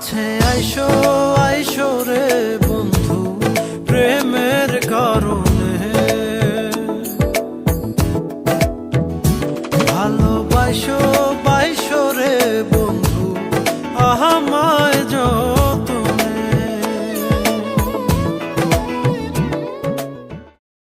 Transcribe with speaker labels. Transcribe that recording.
Speaker 1: কাছে আইসো আইসো রে বন্ধু প্রেমের কারণে। ভালোবাসো বাইশো রে বন্ধু আহামা